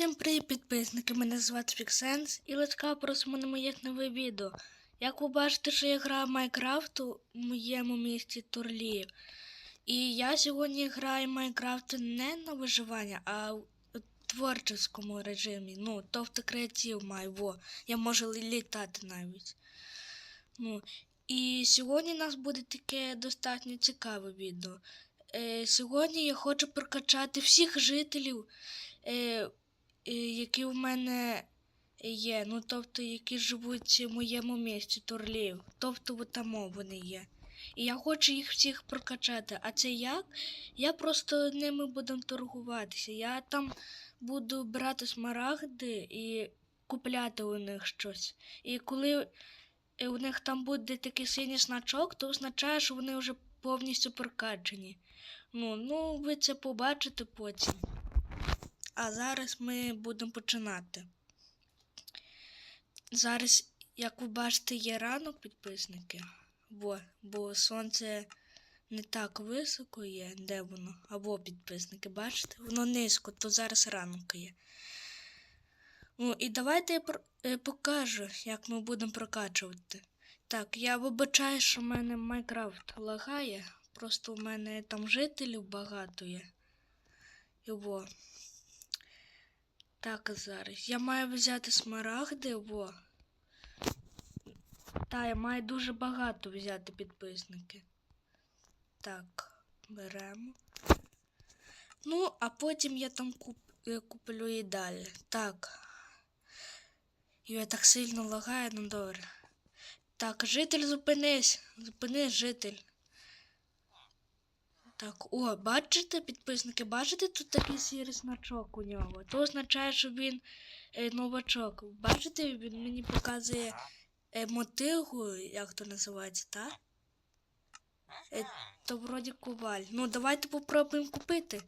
Всім привіт, підписники! Мене звати Фіксенс і ласка просимо на моє нове відео. Як ви бачите, що я граю Майнкрафт у моєму місті Турліїв. І я сьогодні граю Майнкрафт не на виживання, а в творчому режимі. Ну, тобто креатив маю, во. Я можу літати навіть. Ну, і сьогодні у нас буде таке достатньо цікаве відео. Е, сьогодні я хочу прокачати всіх жителів е, які в мене є. Ну, тобто, які живуть в моєму місті Турлів. Тобто, там вони є. І я хочу їх всіх прокачати. А це як? Я просто ними буду торгуватися. Я там буду брати смарагди і купляти у них щось. І коли е, у них там буде такий синій значок, то означає, що вони вже повністю прокачані. Ну, ну, ви це побачите потім. А зараз ми будемо починати. Зараз, як ви бачите, є ранок підписники. Бо, бо сонце не так високо є, де воно? Або підписники, бачите? Воно низько, то зараз ранок є. Ну, і давайте я е, покажу, як ми будемо прокачувати. Так, я вибачаю, що в мене Майнкрафт лагає. Просто у мене там жителів багато є. Його. Так, зараз. Я маю взяти смарагди, во. Та, я маю дуже багато взяти підписники. Так, беремо. Ну, а потім я там куп... е, куплю і далі. Так. І я так сильно лагаю, ну добре. Так, житель, зупинись. Зупинись, житель. Так, о, бачите, підписники, бачите, тут такий сірий значок у нього. То означає, що він е, новачок. Бачите, він мені показує е, мотигу, як то називається, так? Е, то вроді коваль. Ну, давайте попробуємо купити.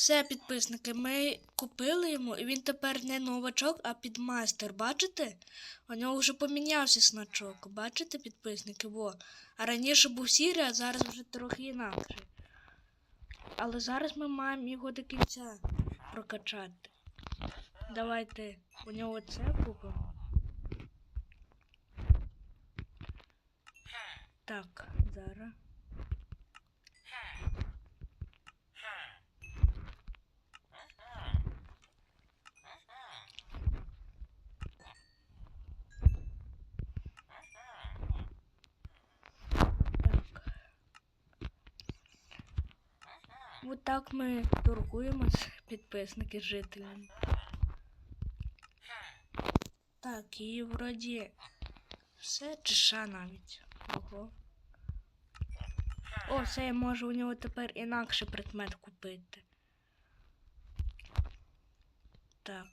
Все, підписники, ми купили йому, і він тепер не новачок, а підмастер. Бачите? У нього вже помінявся значок. Бачите, підписники? Во. А раніше був сірий, а зараз вже трохи інакше. Але зараз ми маємо його до кінця прокачати. Давайте у нього це купимо. Так, зараз. Вот так ми торгуємось, підписники з жителями. Так, і вроді все чиша навіть. Ого. О, це я можу у нього тепер інакше предмет купити. Так.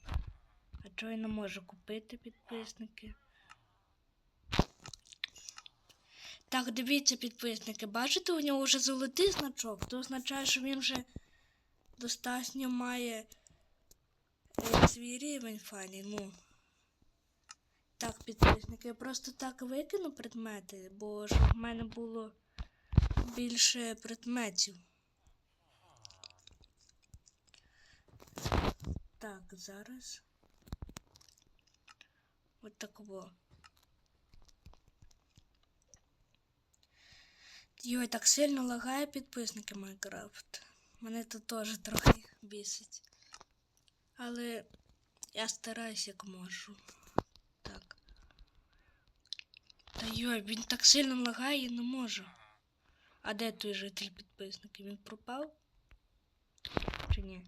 А чого я не можу купити підписники? Так, дивіться, підписники, бачите, у нього вже золотий значок, то означає, що він вже достатньо має е, свій рівень файний, ну. Так, підписники, я просто так викину предмети, бо щоб в мене було більше предметів. Так, зараз. От так Йой, так сильно лагає підписники Майнкрафт. Мене тут теж трохи бісить. Але я стараюсь як можу. Так. Та йой, він так сильно лагає, я не можу. А де той житель підписники? Він пропав? Чи ні?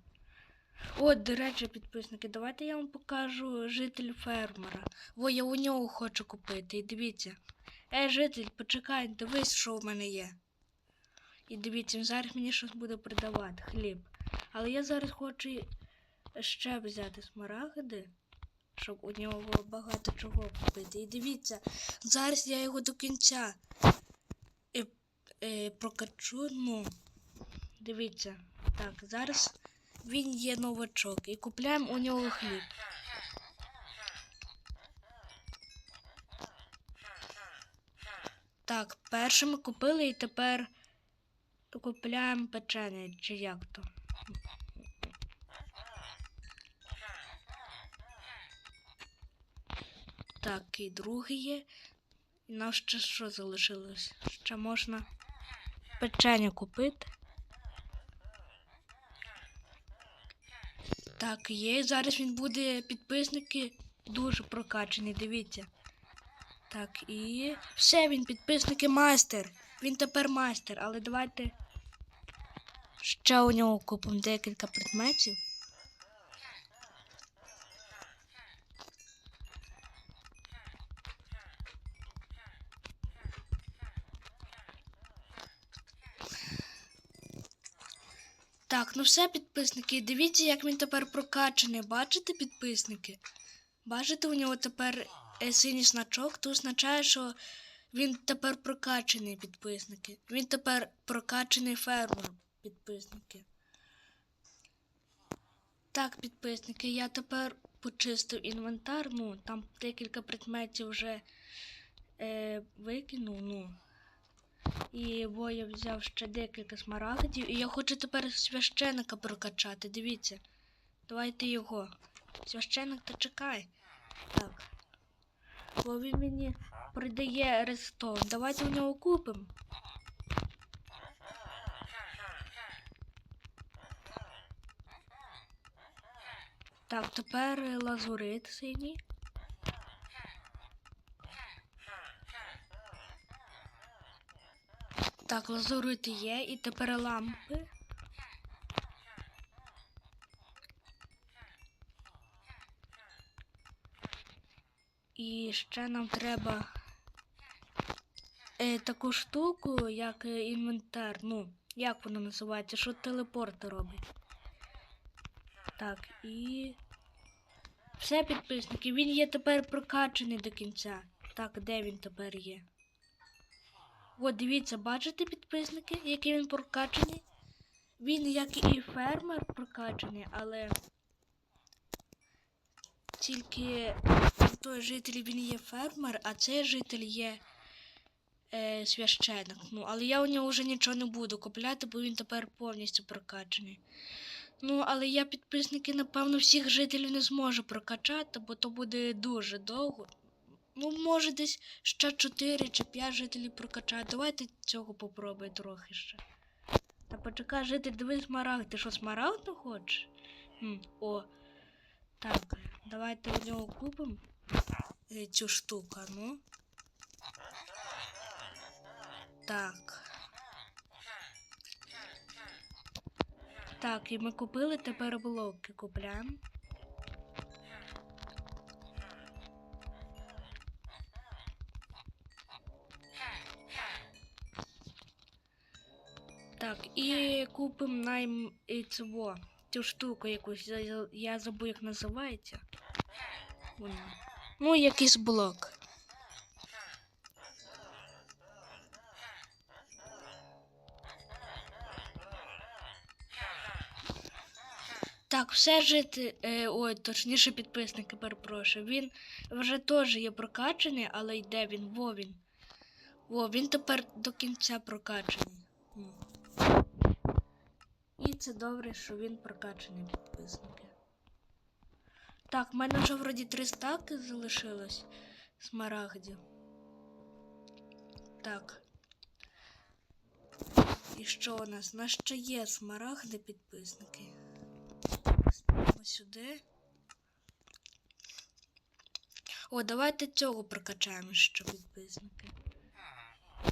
О, до речі, підписники, давайте я вам покажу житель фермера. Во, я у нього хочу купити. І дивіться. Ей, житель, почекай, дивись, що в мене є. І дивіться, зараз мені щось буде продавати, хліб. Але я зараз хочу ще взяти смарагди, щоб у нього багато чого купити. І дивіться, зараз я його до кінця е, е, прокачу. Ну, дивіться. Так, зараз він є новачок. І купляємо у нього хліб. Так, перше ми купили і тепер купляємо печення, чи як то. Так, і другий є. І нам ще що залишилось? Ще можна печення купити. Так, є. Зараз він буде підписники дуже прокачаний, дивіться. Так, і. Все, він підписники майстер. Він тепер майстер, але давайте ще у нього купимо декілька предметів. Так, ну все, підписники. Дивіться, як він тепер прокачаний. Бачите, підписники? Бачите, у нього тепер синій значок, то означає, що він тепер прокачаний підписники. Він тепер прокачаний фермер, підписники. Так, підписники, я тепер почистив інвентар. Ну, там декілька предметів вже е, викинув, ну. І бо я взяв ще декілька смарагдів. І я хочу тепер священика прокачати. Дивіться. Давайте його. Священик, та чекай. Так. Бо він мені придає рестон. Давайте у нього купимо. Так, тепер лазурит синій. Так, лазурити є, і тепер лампи. І ще нам треба е, таку штуку, як е, інвентар. Ну, як воно називається? Що телепорти робить. Так, і. Все, підписники, він є тепер прокачаний до кінця. Так, де він тепер є? От дивіться, бачите підписники, який він прокачаний? Він, як і фермер, прокачаний, але тільки той житель він є фермер, а цей житель є е, священик. Ну, але я у нього вже нічого не буду купляти, бо він тепер повністю прокачаний. Ну, але я підписники, напевно, всіх жителів не зможу прокачати, бо то буде дуже довго. Ну, може, десь ще 4 чи 5 жителів прокачати. Давайте цього попробуй трохи ще. Та почекай, житель, дивись смарагд. Ти що, смарагд хочеш? Хм, о. Так, давайте у нього купимо цю штуку, ну. Так. Так, і ми купили, тепер блоки купляємо. Так, і купимо найм цього, цю штуку якусь, я забув, як називається. Вона. Ну, якийсь блок. Так, все жити. Е, ой, точніше підписники, перепрошую. Він вже теж є прокачаний, але йде він, во він. Во, він тепер до кінця прокачаний. І це добре, що він прокачаний підписники. Так, в мене вже вроді три стаки залишилось смарагдів. Так. І що у нас? У нас ще є смарагди підписники. Ставимо сюди. О, давайте цього прокачаємо ще підписники.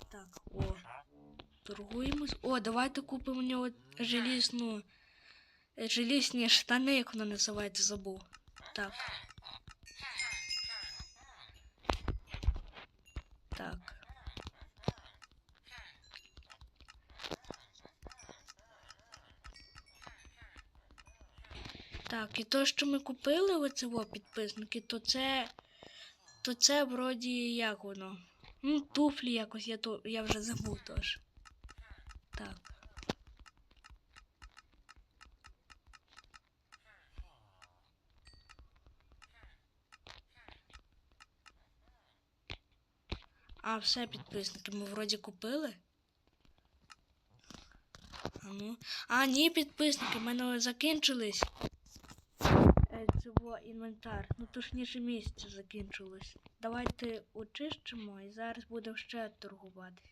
Так, о. Торгуємось. О, давайте купимо у нього желізну. Желізні штани, як воно називається, забув. Так. Так. Так, і то, що ми купили оцього підписники, то це. То це вроді як воно. Ну, туфлі якось, я то я вже забув теж. Так. А, все, підписники, ми вроді купили. ну. А, ні, підписники, в мене закінчились. Е, Цього інвентар. Ну точніше місце закінчилось. Давайте очищимо і зараз будемо ще торгувати.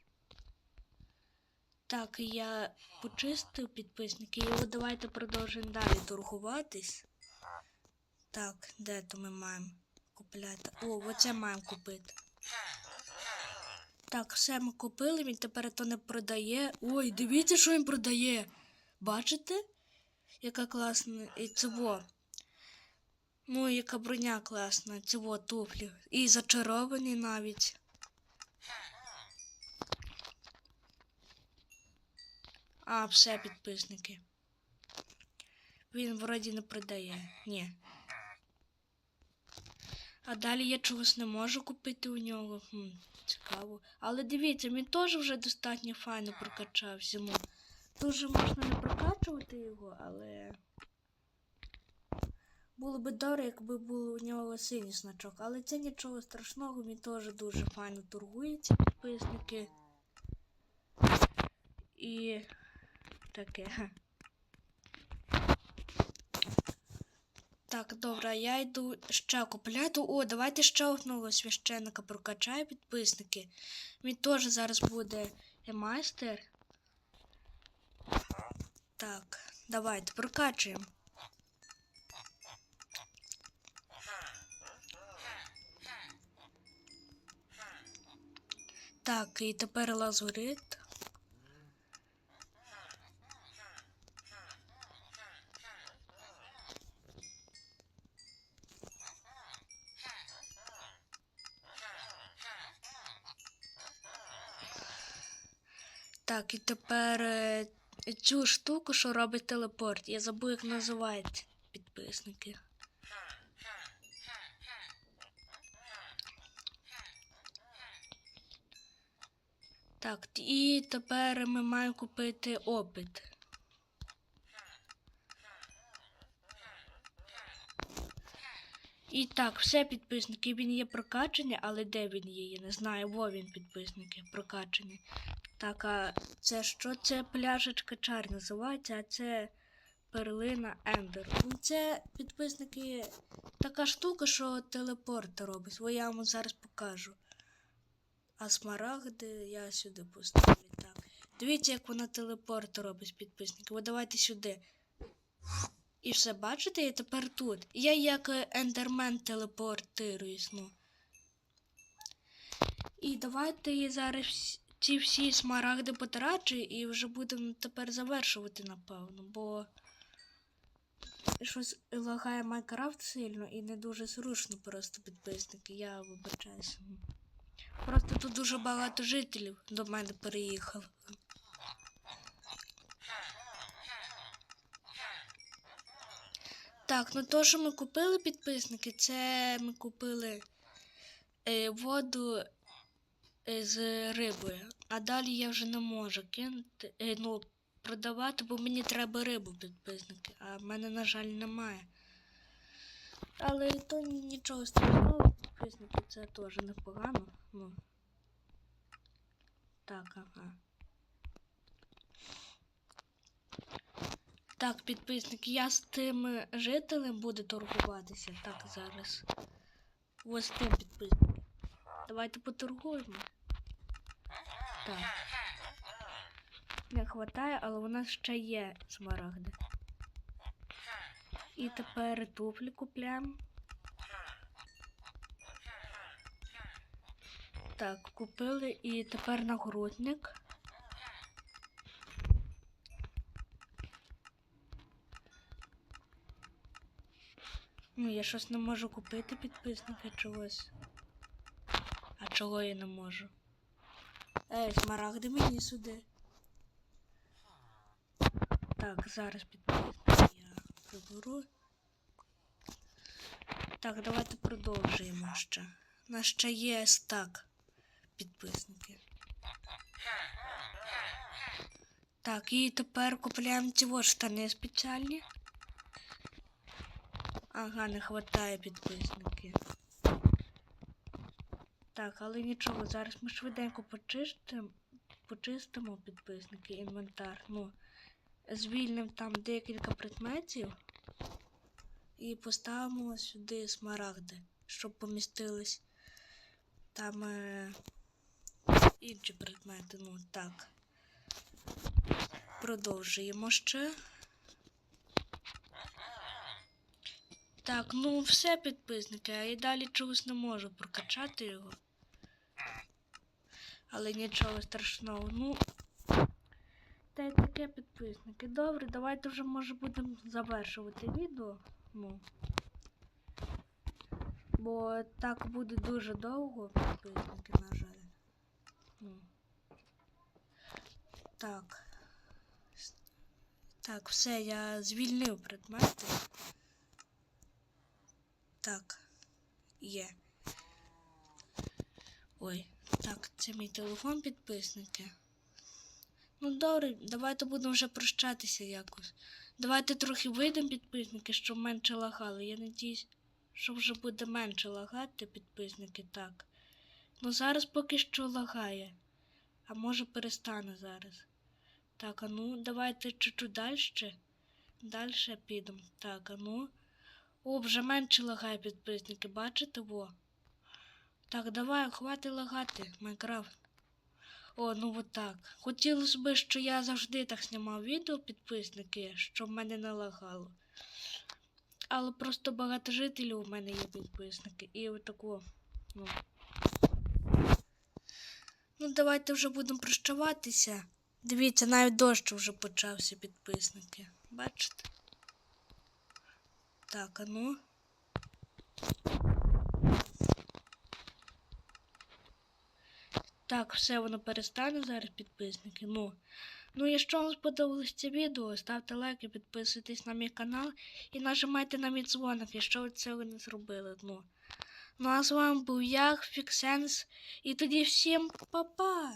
Так, я почистив підписники, і давайте продовжимо далі торгуватись. Так, де то ми маємо купляти? О, оце маємо купити. Так, все ми купили, він тепер то не продає. Ой, дивіться, що він продає. Бачите? Яка класна і цього. Ну, яка броня класна, цього туфлі. І зачаровані навіть. А, все, підписники. Він вроді не продає. Ні. А далі я чогось не можу купити у нього. Хм, цікаво. Але дивіться, він теж вже достатньо файно прокачався. Дуже можна не прокачувати його, але. Було би добре, якби був у нього синій значок. Але це нічого страшного, він теж дуже файно торгується, підписники. І таке. Так, добре, я йду ще купляти. О, давайте ще одного священника прокачаю підписники. Він теж зараз буде майстер. Так, давайте прокачуємо. Так, і тепер лазурит. Так, і тепер е, цю штуку, що робить телепорт. Я забув, як називається підписники. Так, і тепер ми маємо купити опит. І так, все підписники, він є прокачаний, але де він є? Я не знаю, во він підписники прокачаний. Так, а це що? Це пляшечка чар називається, а це перлина Ендер. Ну, Це підписники така штука, що телепорт робить. Бо я вам зараз покажу. А смарагди я сюди поставлю. Так. Дивіться, як вона телепорт робить підписники. Ви давайте сюди. І все, бачите, я тепер тут. Я як е, ендермен телепортируюсь, ну. І давайте я зараз ці всі смарагди потрачу і вже будемо тепер завершувати, напевно, бо щось лагає Майнкрафт сильно і не дуже зручно просто підписники, я вибачаюся. Просто тут дуже багато жителів до мене переїхало. Так, ну то, що ми купили підписники, це ми купили е, воду е, з рибою. А далі я вже не можу кинути, е, ну, продавати, бо мені треба рибу підписники, а в мене, на жаль, немає. Але то нічого страшного, підписники, це теж непогано. Ну. Так, ага. Так, підписники, я з тим жителем буду торгуватися. Так, зараз. Ось тим підписником. Давайте поторгуємо. Так. Не вистачає, але у нас ще є смарагди. І тепер туфлі купляємо. Так, купили і тепер нагрудник. Ну, я щось не можу купити підписники чогось. А чого я не можу? Ей, смарагди мені сюди. Так, зараз підписники я приберу. Так, давайте продовжуємо ще. У нас ще є стак підписники. Так, і тепер купляємо ці от штани спеціальні. Ага, не хватає підписники. Так, але нічого, зараз ми швиденько почистимо, почистимо підписники, інвентар. Ну, звільнимо там декілька предметів і поставимо сюди смарагди, щоб помістились там е, інші предмети. Ну так. Продовжуємо ще. Так, ну все, підписники, а я далі чогось не можу прокачати його. Але нічого страшного. Ну. Та й таке підписники. Добре, давайте вже може будемо завершувати відео. Ну. Бо так буде дуже довго, підписники, на жаль. Ну. Так. Так, все, я звільнив предмети. Так, є. Ой, так, це мій телефон підписники. Ну добре, давайте будемо вже прощатися якось. Давайте трохи вийдемо підписники, щоб менше лагали. Я надіюсь, що вже буде менше лагати підписники, так. Ну зараз поки що лагає. А може перестане зараз. Так, а ну, давайте чуть-чуть далі. Далі підемо. Так, а ну. О, вже менше лагає підписники, бачите во? Так, давай, хватить лагати, Майнкрафт. О, ну от так. Хотілося б, що я завжди так знімав відео, підписники, щоб мене не лагало. Але просто багато жителів у мене є підписники. І отако. Ну. ну, давайте вже будемо прощаватися. Дивіться, навіть дощ вже почався, підписники. Бачите? Так, а ну. Так, все воно перестане зараз, підписники. Ну. Ну, якщо вам сподобалось це відео, ставте лайки, підписуйтесь на мій канал і нажимайте на мій дзвоник, якщо ви цього не зробили. Ну. Ну а з вами був я, Фіксенс, і тоді всім па-па!